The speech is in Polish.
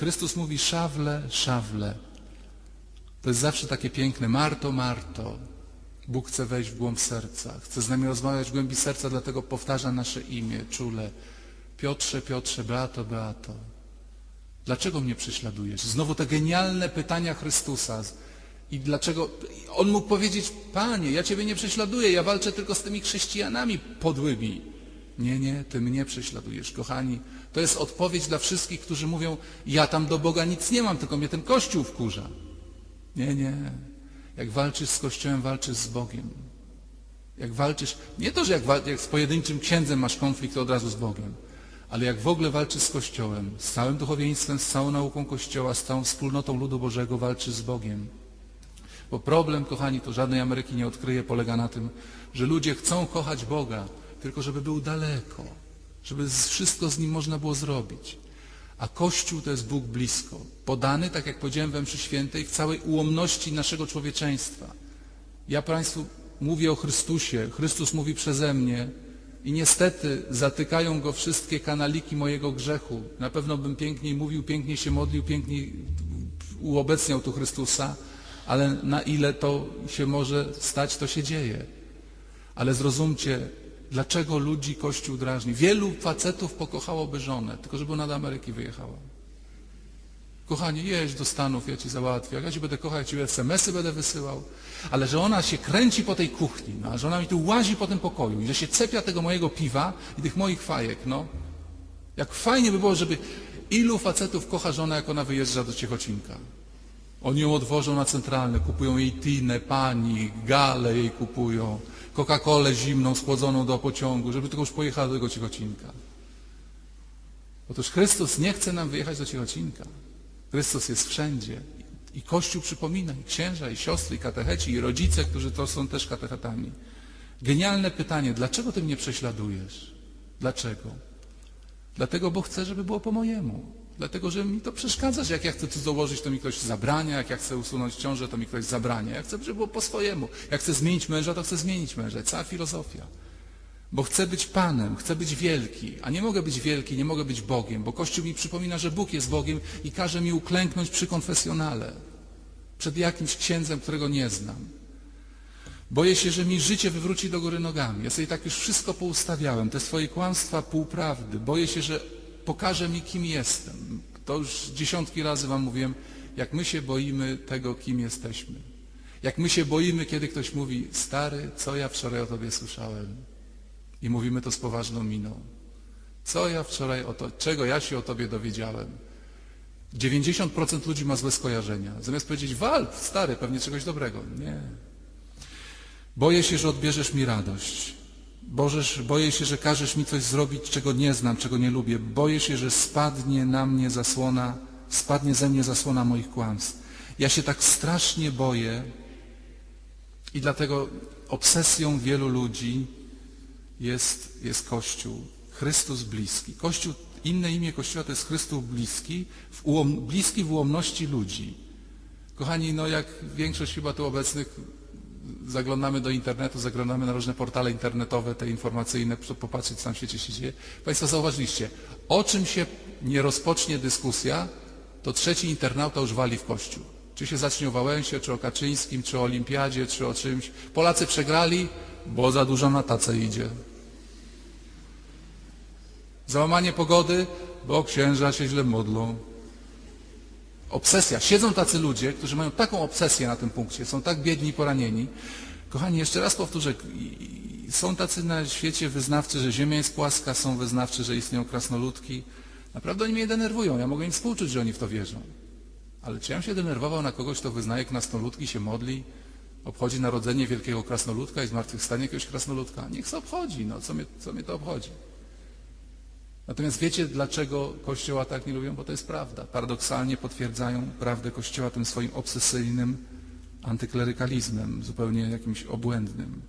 Chrystus mówi szawle, szawle. To jest zawsze takie piękne. Marto, Marto. Bóg chce wejść w głąb serca. Chce z nami rozmawiać w głębi serca, dlatego powtarza nasze imię czule. Piotrze, Piotrze, Beato, Beato. Dlaczego mnie prześladujesz? Znowu te genialne pytania Chrystusa. I dlaczego? On mógł powiedzieć, Panie, ja Ciebie nie prześladuję, ja walczę tylko z tymi chrześcijanami podłymi. Nie, nie, Ty mnie prześladujesz, kochani. To jest odpowiedź dla wszystkich, którzy mówią, ja tam do Boga nic nie mam, tylko mnie ten Kościół wkurza. Nie, nie. Jak walczysz z Kościołem, walczysz z Bogiem. Jak walczysz, nie to, że jak, jak z pojedynczym księdzem masz konflikt, to od razu z Bogiem, ale jak w ogóle walczysz z Kościołem, z całym duchowieństwem, z całą nauką Kościoła, z całą wspólnotą ludu Bożego, walczysz z Bogiem. Bo problem, kochani, to żadnej Ameryki nie odkryje, polega na tym, że ludzie chcą kochać Boga, tylko żeby był daleko, żeby wszystko z Nim można było zrobić. A Kościół to jest Bóg blisko, podany, tak jak powiedziałem we mszy świętej, w całej ułomności naszego człowieczeństwa. Ja Państwu mówię o Chrystusie, Chrystus mówi przeze mnie i niestety zatykają go wszystkie kanaliki mojego grzechu. Na pewno bym piękniej mówił, piękniej się modlił, piękniej uobecniał tu Chrystusa, ale na ile to się może stać, to się dzieje. Ale zrozumcie, dlaczego ludzi Kościół drażni. Wielu facetów pokochałoby żonę, tylko żeby ona do Ameryki wyjechała. Kochanie, jedź do Stanów, ja ci załatwię. Ja ci będę kochał, ja ci SMS-y będę wysyłał. Ale że ona się kręci po tej kuchni, no, że ona mi tu łazi po tym pokoju i że się cepia tego mojego piwa i tych moich fajek, no. Jak fajnie by było, żeby ilu facetów kocha żonę, jak ona wyjeżdża do Ciechocinka. Oni ją odwożą na centralne, kupują jej tinę, pani, gale jej kupują, Coca-Colę zimną, schłodzoną do pociągu, żeby tylko już pojechała do tego Ciechocinka. Otóż Chrystus nie chce nam wyjechać do Ciechocinka. Chrystus jest wszędzie. I Kościół przypomina, i księża, i siostry, i katecheci, i rodzice, którzy to są też katechetami. Genialne pytanie, dlaczego Ty mnie prześladujesz? Dlaczego? Dlatego, bo chcę, żeby było po mojemu. Dlatego, że mi to przeszkadza, że jak ja chcę tu założyć, to mi ktoś zabrania, jak ja chcę usunąć ciążę, to mi ktoś zabrania. Ja chcę, żeby było po swojemu. Jak chcę zmienić męża, to chcę zmienić męża. Cała filozofia. Bo chcę być Panem, chcę być wielki, a nie mogę być wielki, nie mogę być Bogiem, bo Kościół mi przypomina, że Bóg jest Bogiem i każe mi uklęknąć przy konfesjonale, przed jakimś księdzem, którego nie znam. Boję się, że mi życie wywróci do góry nogami. Ja sobie tak już wszystko poustawiałem, te swoje kłamstwa, półprawdy. Boję się, że pokaże mi, kim jestem. To już dziesiątki razy wam mówiłem, jak my się boimy tego, kim jesteśmy. Jak my się boimy, kiedy ktoś mówi, stary, co ja wczoraj o tobie słyszałem. I mówimy to z poważną miną. Co ja wczoraj o to, czego ja się o tobie dowiedziałem? 90% ludzi ma złe skojarzenia. Zamiast powiedzieć, wal, stary, pewnie czegoś dobrego. Nie. Boję się, że odbierzesz mi radość. Boję się, że każesz mi coś zrobić, czego nie znam, czego nie lubię. Boję się, że spadnie na mnie zasłona, spadnie ze mnie zasłona moich kłamstw. Ja się tak strasznie boję i dlatego obsesją wielu ludzi jest, jest Kościół. Chrystus bliski. Kościół, inne imię Kościoła to jest Chrystus bliski, w ułom, bliski w ułomności ludzi. Kochani, no jak większość chyba tu obecnych zaglądamy do internetu, zaglądamy na różne portale internetowe, te informacyjne, po- popatrzeć, co tam w świecie się dzieje. Państwo zauważyliście, o czym się nie rozpocznie dyskusja, to trzeci internauta już wali w kościół. Czy się zacznie o Wałęsie, czy o Kaczyńskim, czy o Olimpiadzie, czy o czymś. Polacy przegrali, bo za dużo na tacę idzie. Załamanie pogody, bo księża się źle modlą. Obsesja. Siedzą tacy ludzie, którzy mają taką obsesję na tym punkcie, są tak biedni i poranieni. Kochani, jeszcze raz powtórzę, są tacy na świecie wyznawcy, że Ziemia jest płaska, są wyznawcy, że istnieją krasnoludki. Naprawdę oni mnie denerwują, ja mogę im współczuć, że oni w to wierzą. Ale czy ja się denerwował na kogoś, kto wyznaje krasnoludki, się modli, obchodzi narodzenie wielkiego krasnoludka i zmartwychwstanie jakiegoś krasnoludka? Niech se obchodzi, no co mnie, co mnie to obchodzi? Natomiast wiecie, dlaczego Kościoła tak nie lubią? Bo to jest prawda. Paradoksalnie potwierdzają prawdę Kościoła tym swoim obsesyjnym antyklerykalizmem, zupełnie jakimś obłędnym.